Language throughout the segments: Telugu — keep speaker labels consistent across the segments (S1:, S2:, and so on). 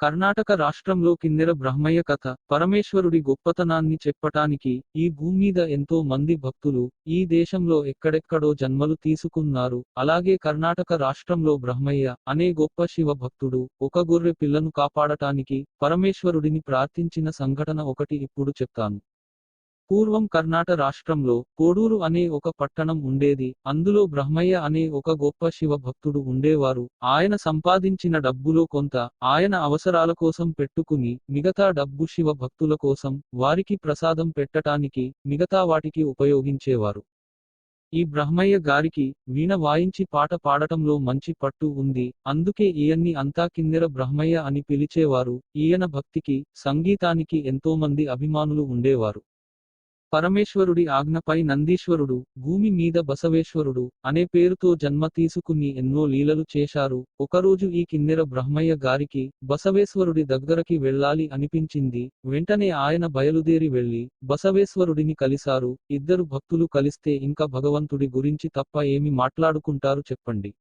S1: కర్ణాటక రాష్ట్రంలో కిన్నెర బ్రహ్మయ్య కథ పరమేశ్వరుడి గొప్పతనాన్ని చెప్పటానికి ఈ భూమ్మీద ఎంతో మంది భక్తులు ఈ దేశంలో ఎక్కడెక్కడో జన్మలు తీసుకున్నారు. అలాగే కర్ణాటక రాష్ట్రంలో బ్రహ్మయ్య అనే గొప్ప శివ భక్తుడు ఒక గొర్రె పిల్లను కాపాడటానికి పరమేశ్వరుడిని ప్రార్థించిన సంఘటన ఒకటి ఇప్పుడు చెప్తాను. పూర్వం కర్ణాట రాష్ట్రంలో కోడూరు అనే ఒక పట్టణం ఉండేది. అందులో బ్రహ్మయ్య అనే ఒక గొప్ప శివ భక్తుడు ఉండేవారు. ఆయన సంపాదించిన డబ్బులో కొంత ఆయన అవసరాల కోసం పెట్టుకుని మిగతా డబ్బు శివ భక్తుల కోసం వారికి ప్రసాదం పెట్టటానికి మిగతా వాటికి ఉపయోగించేవారు. ఈ బ్రహ్మయ్య గారికి వీణ వాయించి పాట పాడటంలో మంచి పట్టు ఉంది. అందుకే ఈయన్ని అంతా కిందెర బ్రహ్మయ్య అని పిలిచేవారు. ఈయన భక్తికి సంగీతానికి ఎంతోమంది అభిమానులు ఉండేవారు. పరమేశ్వరుడి ఆజ్ఞపై నందీశ్వరుడు భూమి మీద బసవేశ్వరుడు అనే పేరుతో జన్మ తీసుకుని ఎన్నో లీలలు చేశారు. ఒకరోజు ఈ కిన్నెర బ్రహ్మయ్య గారికి బసవేశ్వరుడి దగ్గరకి వెళ్ళాలి అనిపించింది. వెంటనే ఆయన బయలుదేరి వెళ్ళి బసవేశ్వరుడిని కలిశారు. ఇద్దరు భక్తులు కలిస్తే ఇంకా భగవంతుడి గురించి తప్ప ఏమి మాట్లాడుకుంటారు చెప్పండి.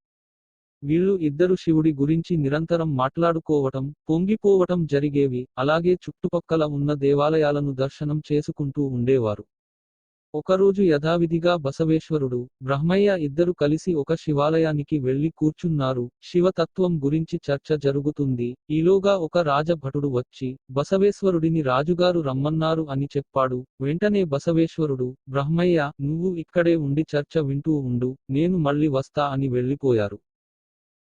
S1: వీళ్ళు ఇద్దరు శివుడి గురించి నిరంతరం మాట్లాడుకోవటం పొంగిపోవటం జరిగేవి. అలాగే చుట్టుపక్కల ఉన్న దేవాలయాలను దర్శనం చేసుకుంటూ ఉండేవారు. ఒకరోజు యథావిధిగా బసవేశ్వరుడు బ్రహ్మయ్య ఇద్దరు కలిసి ఒక శివాలయానికి వెళ్ళి కూర్చున్నారు. శివతత్వం గురించి చర్చ జరుగుతుంది. ఈలోగా ఒక రాజభటుడు వచ్చి బసవేశ్వరుడిని రాజుగారు రమ్మన్నారు అని చెప్పాడు. వెంటనే బసవేశ్వరుడు బ్రహ్మయ్య నువ్వు ఇక్కడే ఉండి చర్చ వింటూ ఉండు. నేను మళ్ళీ వస్తా అని వెళ్ళిపోయారు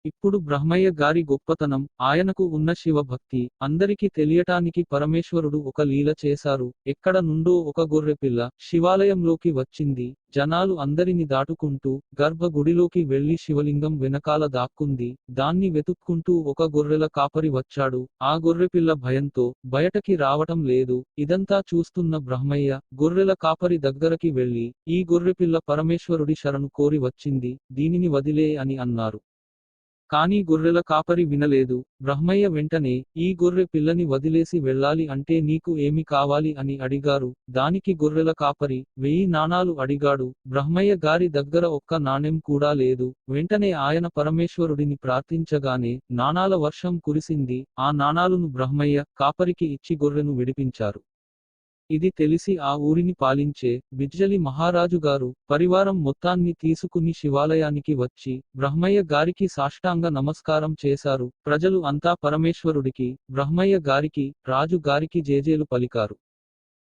S1: ఇప్పుడు బ్రహ్మయ్య గారి గొప్పతనం ఆయనకు ఉన్న శివభక్తి అందరికీ తెలియటానికి పరమేశ్వరుడు ఒక లీల చేశారు. ఎక్కడ నుండో ఒక గొర్రె పిల్ల శివాలయంలోకి వచ్చింది. జనాలు అందరిని దాటుకుంటూ గర్భగుడిలోకి వెళ్ళి శివలింగం వెనకాల దాక్కుంది. దాన్ని వెతుక్కుంటూ ఒక గొర్రెల కాపరి వచ్చాడు. ఆ గొర్రెపిల్ల భయంతో బయటకి రావటం లేదు. ఇదంతా చూస్తున్న బ్రహ్మయ్య గొర్రెల కాపరి దగ్గరకి వెళ్ళి ఈ గొర్రెపిల్ల పరమేశ్వరుడి శరణు కోరి వచ్చింది. దీనిని వదిలే అని అన్నారు. కానీ గొర్రెల కాపరి వినలేదు. బ్రహ్మయ్య వెంటనే ఈ గొర్రె పిల్లని వదిలేసి వెళ్ళాలి అంటే నీకు ఏమి కావాలి? అని అడిగారు. దానికి గొర్రెల కాపరి వెయ్యి నాణాలు అడిగాడు. బ్రహ్మయ్య గారి దగ్గర ఒక్క నాణెం కూడా లేదు. వెంటనే ఆయన పరమేశ్వరుడిని ప్రార్థించగానే నాణాల వర్షం కురిసింది. ఆ నాణాలను బ్రహ్మయ్య కాపరికి ఇచ్చి గొర్రెను విడిపించారు. ఇది తెలిసి ఆ ఊరిని పాలించే బిజ్జలి మహారాజుగారు పరివారం మొత్తాన్ని తీసుకుని శివాలయానికి వచ్చి బ్రహ్మయ్య గారికి సాష్టాంగ నమస్కారం చేశారు. ప్రజలు అంతా పరమేశ్వరుడికి బ్రహ్మయ్య గారికి రాజు గారికి జేజేలు పలికారు.